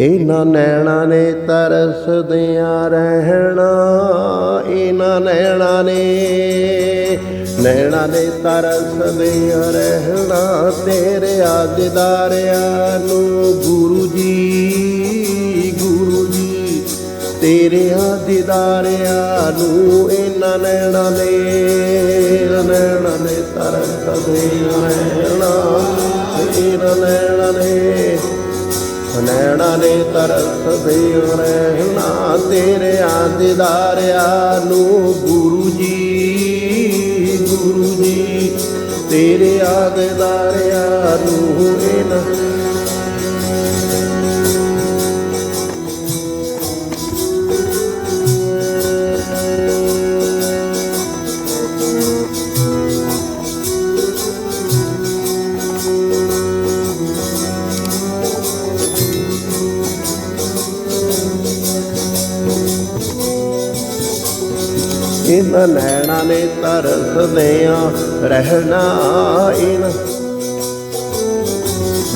ਇਹਨਾਂ ਨੈਣਾ ਨੇ ਤਰਸਦਿਆਂ ਰਹਿਣਾ, ਇਹਨਾਂ ਨੈਣਾ ਨੇ ਨੈਣਾ ਨੇ ਤਰਸਦਿਆਂ ਰਹਿਣਾ, ਤੇਰੇ ਆਦਿਦਾਰਿਆਂ ਨੂੰ ਗੁਰੂ ਜੀ ਗੁਰੂ ਜੀ, ਤੇਰੇ ਆਦਿਦਾਰਿਆਂ ਨੂੰ ਇਹਨਾਂ ਨੈਣਾ ਨੇ ਨੈਣਾ ਨੇ ਤਰਸਦਿਆਂ ਰਹਿਣਾ, ਇਹਨਾਂ ਨੈਣਾ ਨੇ ਨੈਣਾ ਨੇ ਤਰਸ ਰਹਿਣਾ ਤੇਰੇ ਆਦਿਦਾਰਿਆ ਨੂੰ ਗੁਰੂ ਜੀ ਗੁਰੂ ਜੀ, ਤੇਰੇ ਆਦਿਦਾਰਿਆਂ ਨੂੰ ਇਹਨਾਂ ਨੈਣਾ ਨੇ ਤਰਸਦਿਆਂ ਰਹਿਣਾ ਇਹਨਾਂ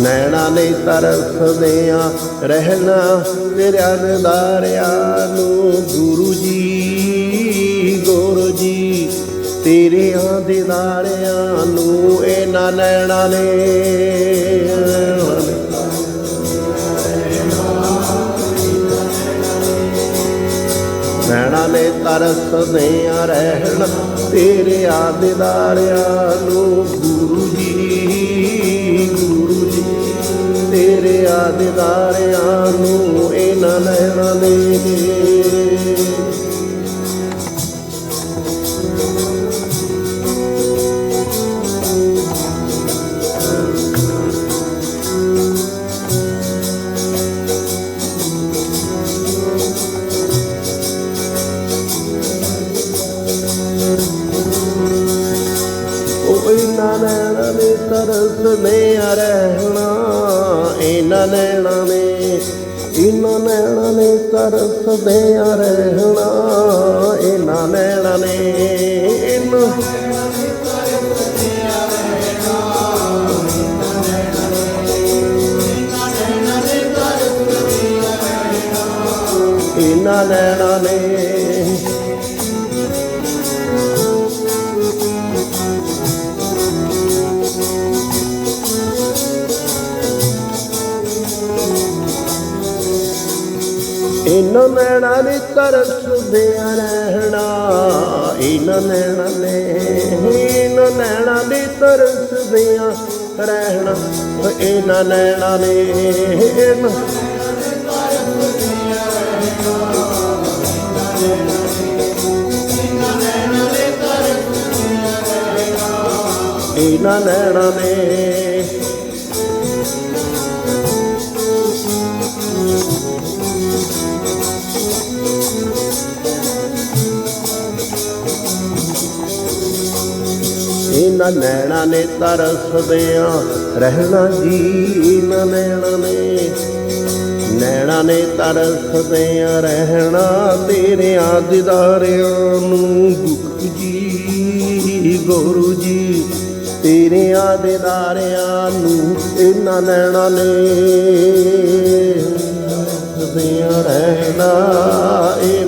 ਨੈਣਾ ਨੇ ਤਰਸਦਿਆਂ ਰਹਿਣਾ ਤੇਰੇ ਅਨਦਾਰਿਆਂ ਨੂੰ। ਗੁਰੂ ਜੀ ਗੁਰੂ ਜੀ, ਤੇਰੇ ਆਦਿਦਾਰਿਆਂ ਨੂੰ ਇਹਨਾਂ ਨੈਣਾ ਨੇ। ਨੈਣਾ ਨੇ ਤਰਸਦਿਆਂ ਰਹਿਣ ਤੇਰੇ ਆਦਿਦਾਰਿਆਂ ਨੂੰ ਗੁਰੂ ਉਹ ਇਹਨਾਂ ਨੈਣਾ ਨੇ ਆ ਰਹਿਣਾ ਇਹਨਾਂ ਨੈਣਾ ਨੇ ਇਹਨਾਂ ਨੈਣਾ ਨੇ ਤਰਸਦੇ ਆ ਰਹਿਣਾ ਇਹਨਾਂ ਨੈਣਾ ਨੇ ਇਹਨਾਂ ਇਹਨਾਂ ਨੈਣਾ ਨੇ ਇਹਨਾਂ ਨੈਣਾ ਨੇ ਤਰਸਦੇ ਰਹਿਣਾ ਇਹਨਾਂ ਨੈਣਾ ਨੇ ਇਹਨਾਂ ਨੈਣਾ ਨੇ ਤਰਸਦੇ ਰਹਿਣਾ ਇਹਨਾਂ ਨੈਣਾ ਨੇ ਇਹਨਾਂ ਇਹਨਾਂ ਨੈਣਾ ਨੇ। ਇਹਨਾਂ ਨੈਣਾ ਨੇ ਤਰਸਦਿਆਂ ਰਹਿਣਾ ਜੀ ਨਾ ਲੈਣਾ ਨੇ। ਨੈਣਾ ਨੇ ਤਰਸਦਿਆਂ ਰਹਿਣਾ ਤੇਰੇ ਆਦਿਦਾਰਿਆਂ ਨੂੰ। ਗੁਰੂ ਜੀ ਗੁਰੂ ਜੀ, ਤੇਰੇ ਆਦਿਦਾਰਿਆਂ ਨੂੰ ਇਹਨਾਂ ਨੈਣਾ ਨੇ। ਤਰਸਦਿਆਂ ਰਹਿਣਾ ਇਹਨਾਂ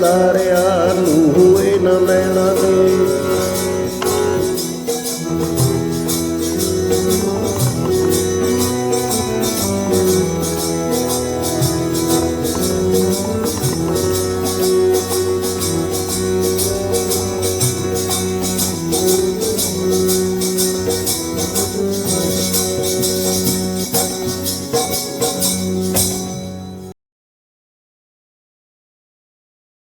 ਦਾਰਿਆ ਨੂੰ ਹੋਏ ਨਾ ਲੈਣਾ ਦੇ